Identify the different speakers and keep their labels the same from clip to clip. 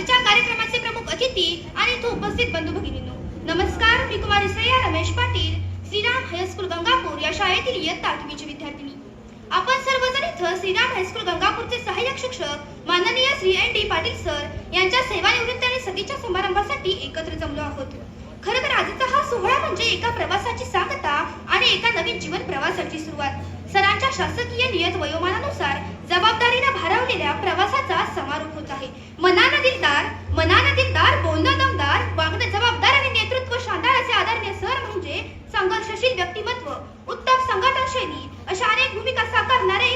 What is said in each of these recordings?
Speaker 1: आजच्या कार्यक्रमाचे प्रमुख अतिथी आणि इथं उपस्थित बंधू भगिनींनो नमस्कार. मी कुमारी सय्या रमेश पाटील श्रीराम हायस्कूल गंगापूर या शाळेतील इयत्ता आठवीची विद्यार्थिनी. आपण सर्वजण इथं श्रीराम हायस्कूल गंगापूरचे सहाय्यक शिक्षक माननीय Shri N D Patil sir यांच्या सेवानिवृत्ती आणि सतीच्या समारंभासाठी एकत्र जमलो आहोत. खरं तर आजचा हा सोहळा म्हणजे एका प्रवासाची सांगता आणि एका नवीन जीवन प्रवासाची सुरुवात. सरांच्या शासकीय नियत वयोमानानुसार जबाबदारीने भारावलेल्या संघर्षशील व्यक्तिमत्व उत्तम संघटन शैली अशा अनेक भूमिका साकारणारे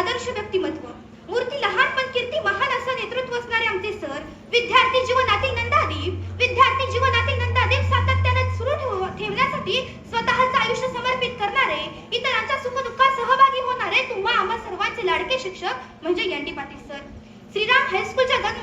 Speaker 1: आदर्श व्यक्तिमत्व. मूर्ती लहान पण कीर्ती महान असं नेतृत्व असणारे आमचे सर विद्यार्थी जीवनातील नंदादीप विद्यार्थी जीवनातील नंदादीप सातत्याने सुरू ठेवण्यासाठी स्वतःचं आयुष्य समर्पित करणारे इतरांच्या सुखदुःखात सहभागी होणारे तुम्हा आम्हा सर्वांचे लाडके शिक्षक म्हणजे N D Patil sir. Shriram हायस्कूलच्या गणगणित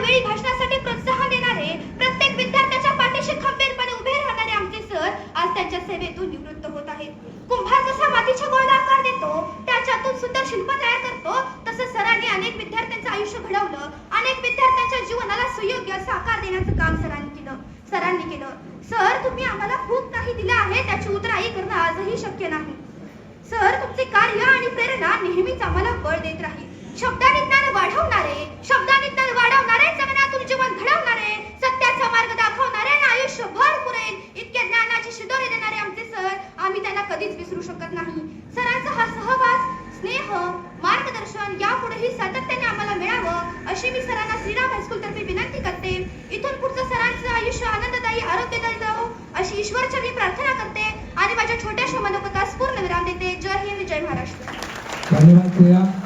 Speaker 1: वेळी भाषणासाठी प्रोत्साहन देणारे प्रत्येक विद्यार्थ्याच्या पाठीशी खंबीरपणे उभे राहणारे आमचे सर आज त्यांच्या सेवेतून निवृत्त होत आहेत. कुंभार जसा मातीच्या गोळा आकार देतो त्याच्यातून सुंदर शिल्प तयार करतो तसं सरांनी अनेक विद्यार्थ्यांचं आयुष्य घडवलं अनेक विद्यार्थ्यांच्या जीवनाला सुयोग्य असा आकार देण्याचं काम सरांनी केलं. सरांनी केलं. सर तुम्ही आम्हाला खूप काही दिलं आहे त्याची उतराई करणं आजही शक्य नाही. सर तुमचे कार्य आणि प्रेरणा नेहमीच आम्हाला बळ देत राहील. शब्दाने कधीच विसरू शकत नाही. सरांचा हा सहवास स्नेह मार्गदर्शन यापुढेही सातत्याने आम्हाला मिळावं अशी मी सरांना श्रीराम हायस्कूल तर्फे विनंती करते. इथून पुढचं सरांचं आयुष्य आनंददायी आरोग्यदायी जावो अशी ईश्वरच्या मी प्रार्थना करते आणि माझ्या छोट्याशा मनोगतास पूर्ण विराम देते. जय हिंद जय महाराष्ट्र.
Speaker 2: धन्यवाद प्रिया.